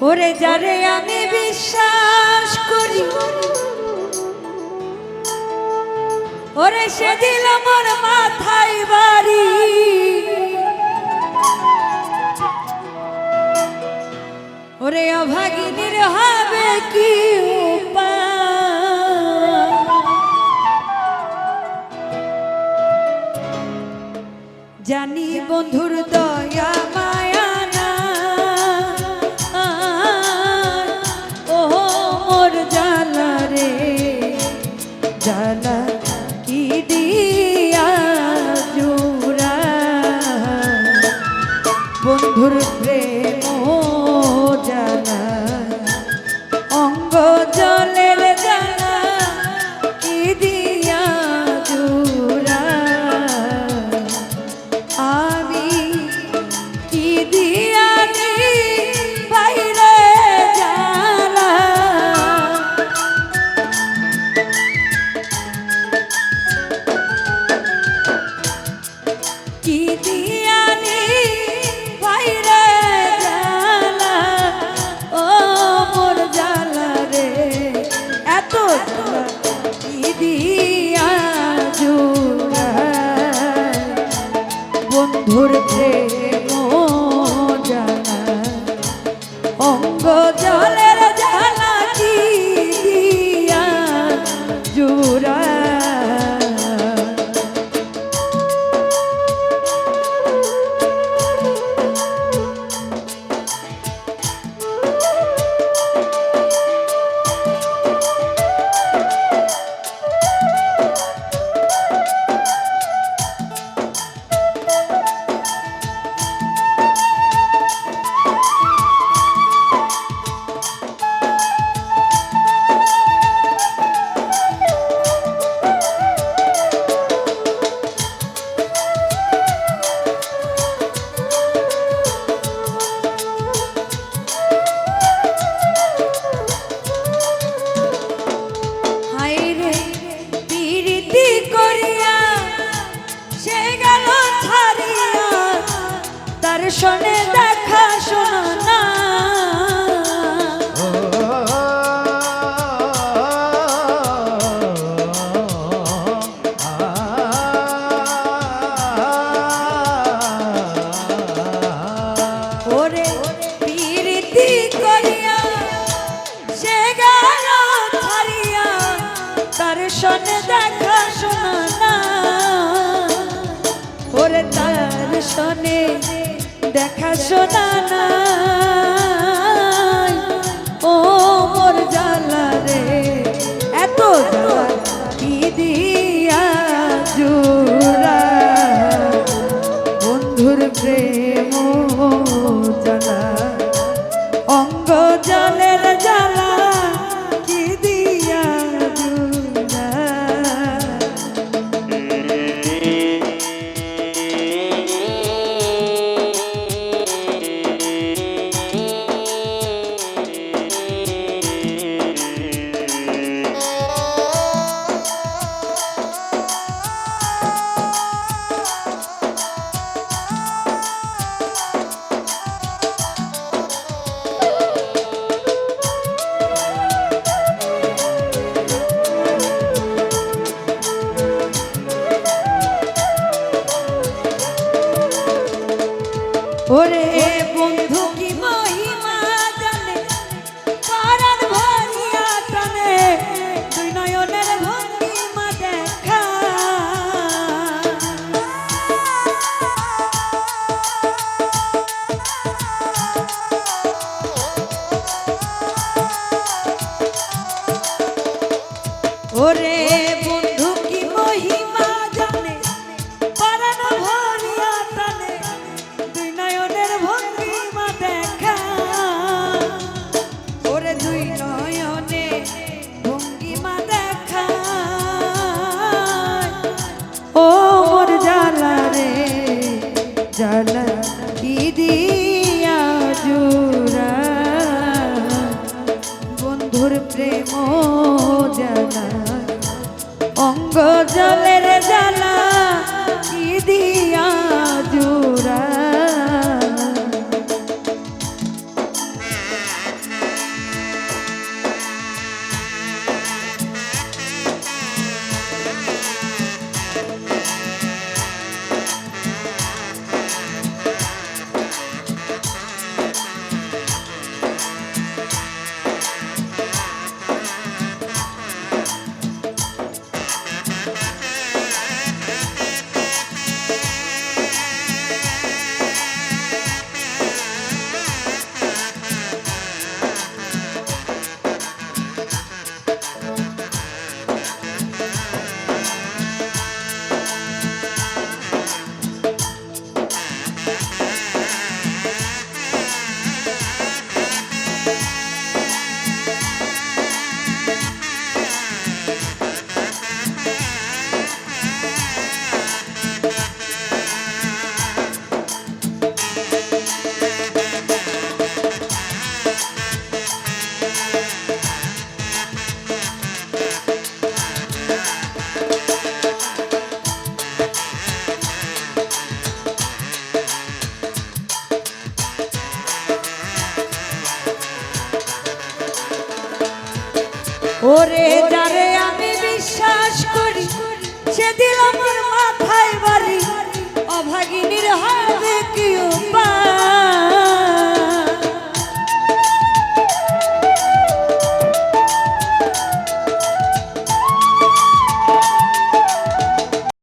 ওরে যারে আমি বিশ্বাস করি। ওরে সে দিল আমার মাথায় বাড়ি। ওরে অভাগিনীর হবে কি জানি বন্ধুর দয়া দিয়া জোড়া। বন্ধুর দেখা শোনা ও মোর জালা রে এত কি দিয়া জোর ওরে বন্ধু তোর প্রেম জানা অঙ্গ জলে ওরে যারে আমি বিশ্বাস করি সে দিল আমার